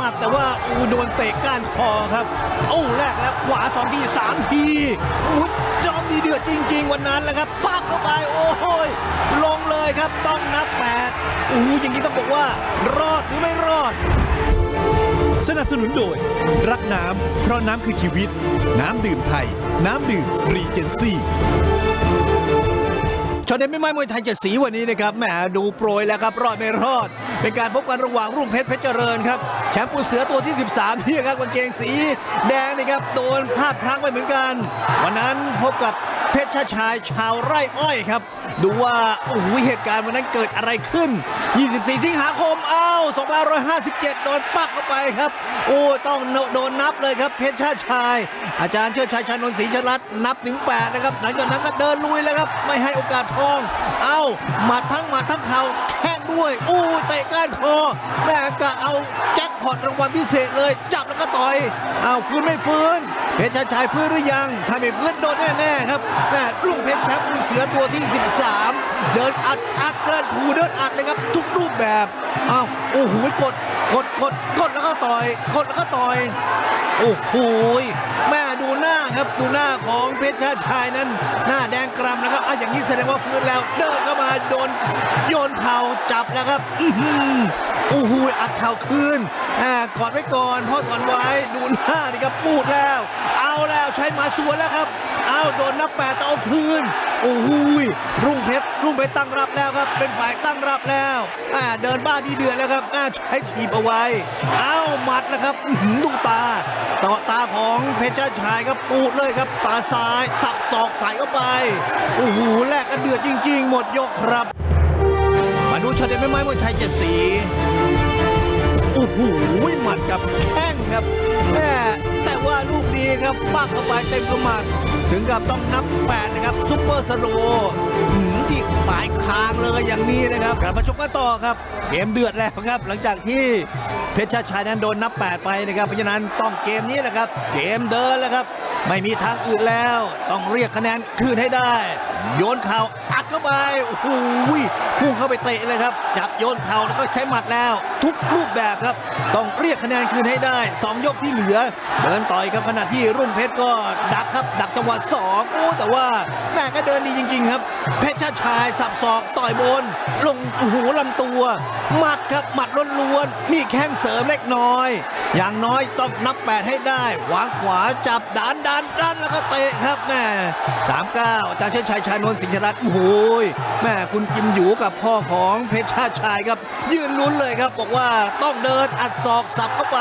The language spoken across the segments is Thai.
มัดแต่ว่าอูโดนเตะก้านคอครับ โอ้แรกแล้วขวาสองทีสามทีอู้จอมดีเดือดจริง ๆ วันนั้นแหละครับปักเข้าไปโอ้โหยลงเลยครับต้องนับแปดอู้อย่างนี้ต้องบอกว่ารอดหรือไม่รอด สนับสนุนโดย รักน้ำเพราะน้ำคือชีวิต น้ำดื่มไทย น้ำดื่มรีเจนซี่ ชนเด็ไม่ไม้มวยไทยเจ็ดสีวันนี้นะครับแหมดูโปรยแล้วครับรอดไม่รอด เป็นการพบกันระหว่างรุ่งเพชรเพชรเจริญครับแชมป์ปูเสือตัวที่ 13นี่ครับกางเกงสีแดงนะครับโดนพลาดพลั้งไปเหมือนกัน วันนั้น พบกับเพชรชาชายชาวไร่อ้อยครับ ดูว่าโอ้โหเหตุการณ์วันนั้นเกิดอะไรขึ้น 24 สิงหาคมอ้าว2557 โดนปักเข้าไปครับ โอ้ต้องโดนนับเลยครับเพชรชาชาย อาจารย์เชิดชัยชานนท์ศรีชลัดนับถึง 8 นะครับ หลังจากนั้นก็เดินลุยแล้วครับ ไม่ให้โอกาสทอง เอ้าหมัดทั้งหมัดทั้งเข่าแข้งด้วยอู้เตะก้านคอแม่กะเอาแจ็คพอตรางวัลพิเศษเลย จับแล้วก็ต่อยอ้าวฟื้นไม่ฟื้น เพชรชายฟื้นหรือยังถ้าไม่ฟื้นโดนแน่ๆครับแม่รุ่งเพชรแชมป์เสือตัวที่ 13 เดินอัดอัดเดินขู่เดินอัดเลยครับ ทุกรูปแบบอ้าวโอ้โหกด กดกดกดแล้วก็ต่อย กดแล้วก็ต่อย โอ้โหยแม่ดูหน้าครับดูหน้าของเพชรชาชายนั้น หน้าแดงกรำนะครับอะอย่างนี้แสดงว่าฟื้นแล้วเดินเข้ามาโดนโยนเข่าจับแล้วครับอือหือโอ้โหอัดเข่าคืนอ่ากอดไว้ก่อนพ่อสอนไว้ดูหน้านี่ครับปูดแล้ว เอาแล้วใช้หมาสวนแล้วครับ เอาโดนนับแปดต่อคืน โอ้โหยรุ่งเพชรรุ่งเพชรตั้งรับแล้วครับ เป็นฝ่ายตั้งรับแล้วอ่าเดินบ้าดีเดือดแล้วครับอ่าใช้ถีบเอาไว้เอาหมัดแล้วครับหือดูตาต่อตาของเพชรชายครับปูดเลยครับ ตาซ้ายสับศอกใส่เข้าไปโอ้โหแลกกันเดือดจริง ๆ หมดยกครับ มาดูช็อตเด็ดแม่ไม้มวยไทยเจ็ดสีโอ้โหหมัดกับแข้งครับแม่แต่ว่าลูกนี้ครับปักเข้าไปเต็มกระหมัด ถึงกับต้องนับแปดนะครับซุปเปอร์สโลว์ที่ปลายคางเลยอย่างนี้นะครับกลับมาชกกันต่อครับ เกมเดือดแล้วครับ หลังจากที่เพชรชาชายนั้นโดนนับแปดไปนะครับเพราะฉะนั้นต้องเกมนี้แหละครับ เกมเดินแล้วครับ ไม่มีทางอื่นแล้ว ต้องเรียกคะแนนคืนให้ได้ โยนเข่าอัดเข้าไปโอ้โห พุ่งเข้าไปเตะเลยครับ จับโยนเข่าแล้วก็ใช้หมัดแล้ว ทุกรูปแบบครับ ต้องเรียกคะแนนคืนให้ได้ 2 ยกที่เหลือ เดินต่อยครับขณะที่รุ่งเพชรก็ดักครับ ดักจังหวะสองโอ้แต่ว่าแม่ก็เดินดีจริง ๆ ครับ เพชรชาชายสับศอกต่อยบน ลงหูลำตัว หมัดครับหมัดล้วนๆมีแข้งเสริมเล็กน้อย อย่างน้อยต้องนับแปดให้ได้วางขวาจับดันดันดันแล้วก็เตะครับแม่สามเก้าอาจารย์เชษชัยชานนท์สิงห์รัตน์โอ้โหยแม่คุณกิมหยูกับพ่อของเพชรชาติชายครับ ยืนลุ้นเลยครับบอกว่าต้องเดินอัดศอกสับเข้าไป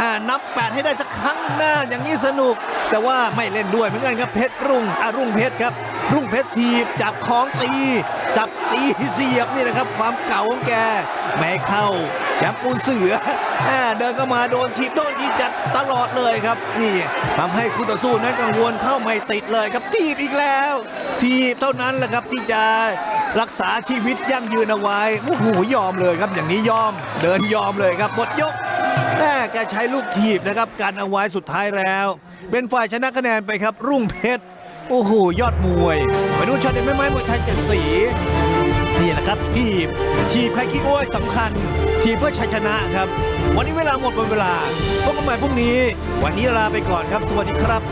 อ่านับแปดให้ได้สักครั้งหน้าอย่างนี้สนุก แต่ว่าไม่เล่นด้วยเหมือนกันครับเพชรรุ่งอารุ่งเพชรครับ รุ่งเพชรทีบจับของตีจับตีเสียบนี่นะครับ ความเก่าของแกไม่เข้า แชมป์ปูนเสืออ่าเดินเข้ามาโดนถีบโดนทีจัดตลอดเลยครับ นี่ทำให้คู่ต่อสู้นั้นกังวลเข้าไม่ติดเลยครับทีบอีกแล้ว ทีบเท่านั้นแหละครับที่จะรักษาชีวิตยั่งยืนเอาไว้โอ้โหยอมเลยครับ อย่างนี้ยอม เดินยอมเลยครับหมดยกแต่แกใช้ลูกถีบนะครับการเอาไว้สุดท้ายแล้ว เป็นฝ่ายชนะคะแนนไปครับ รุ่งเพชรโอ้โหยอดมวยมาดูช็อตเด็ดแม่ไม้มวยไทยเจ็ดสี ครับทีบทีบใครขี้อ้วนสำคัญ ทีบเพื่อชัยชนะครับ วันนี้เวลาหมดหมดเวลาพบกันใหม่พรุ่งนี้ วันนี้ลาไปก่อนครับ สวัสดีครับ